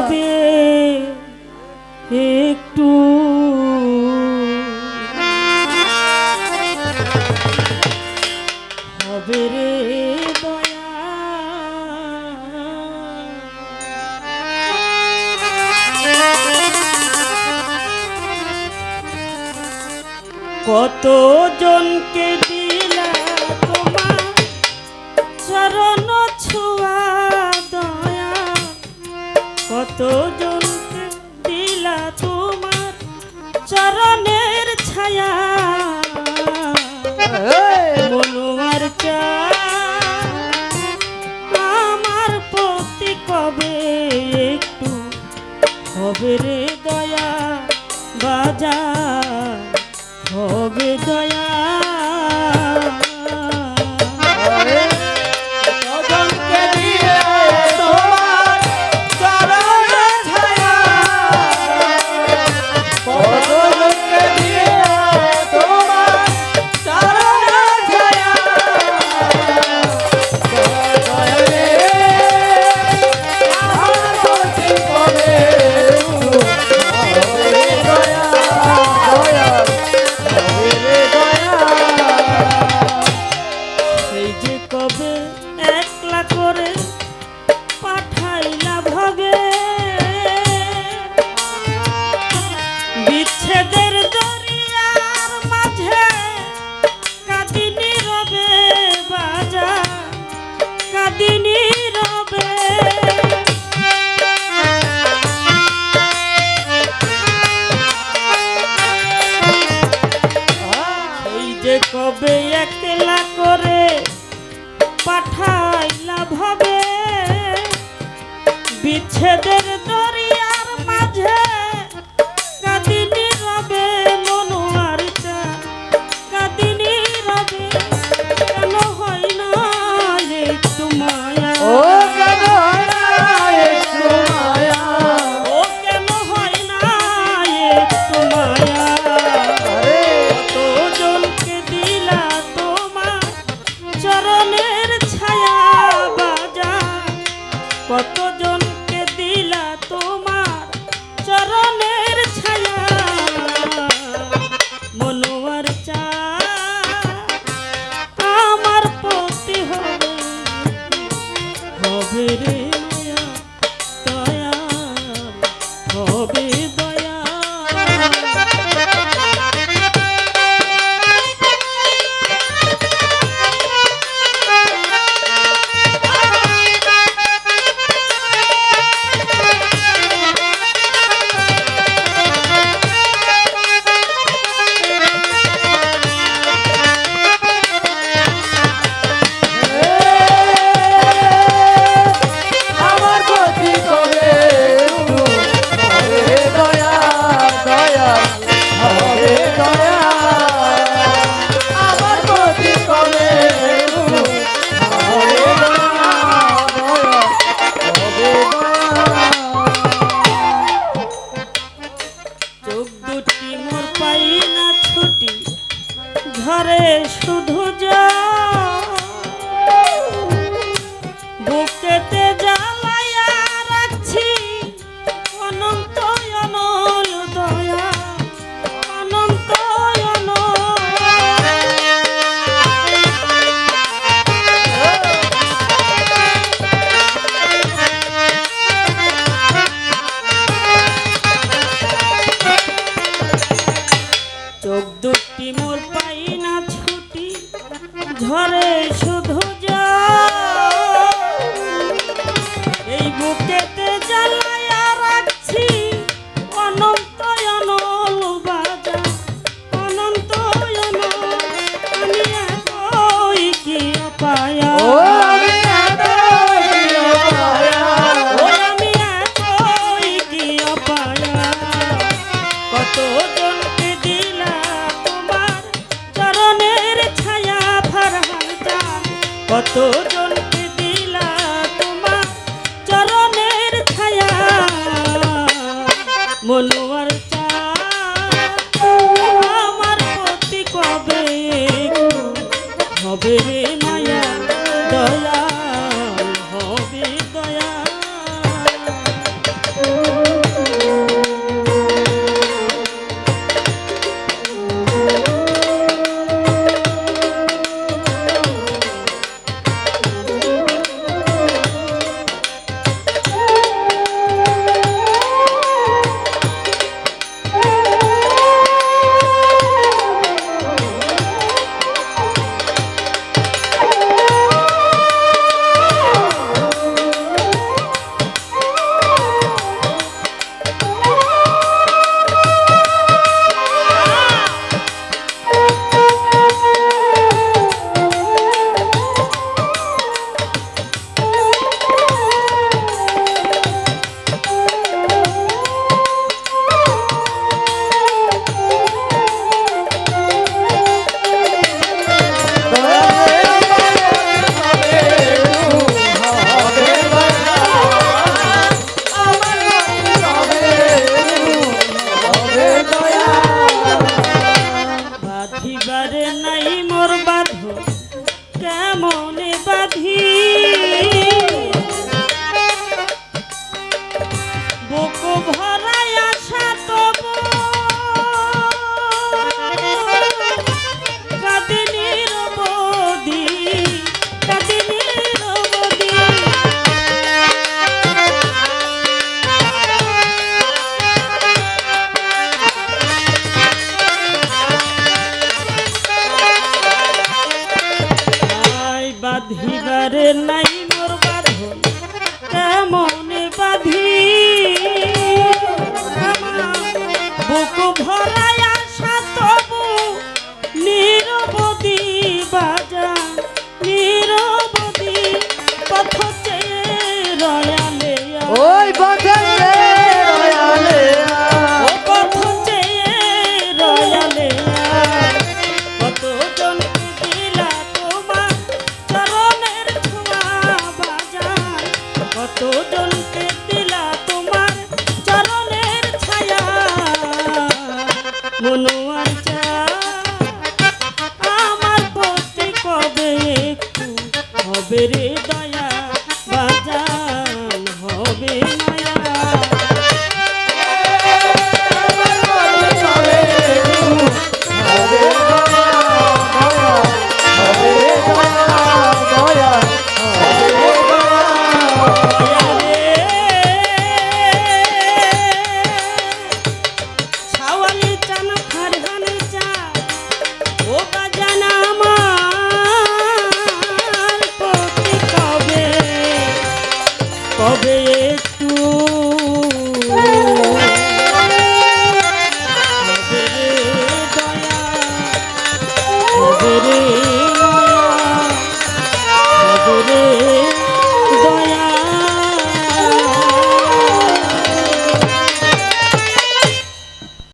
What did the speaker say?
যাবে একটু। হবে রে কত এতজনকে চরণের ছায়া। আমার প্রতি কবে একটু ছেদের মনু 僕 বুকেতে জ্বালায়া রাখছি। অনন্ত অনল বাজা। অনন্ত আমি এতই কি পায়া কতজনকে দিলা তোমার ছায়া ভার কত mono. ঘরে নাই মোর বাঁধন কেমন বাঁধি? বুক ভরায় আশা তবু নিরবধি বাজা, নিরবধি পথ চেয়ে রয়ালে ওই বাঁধ মনু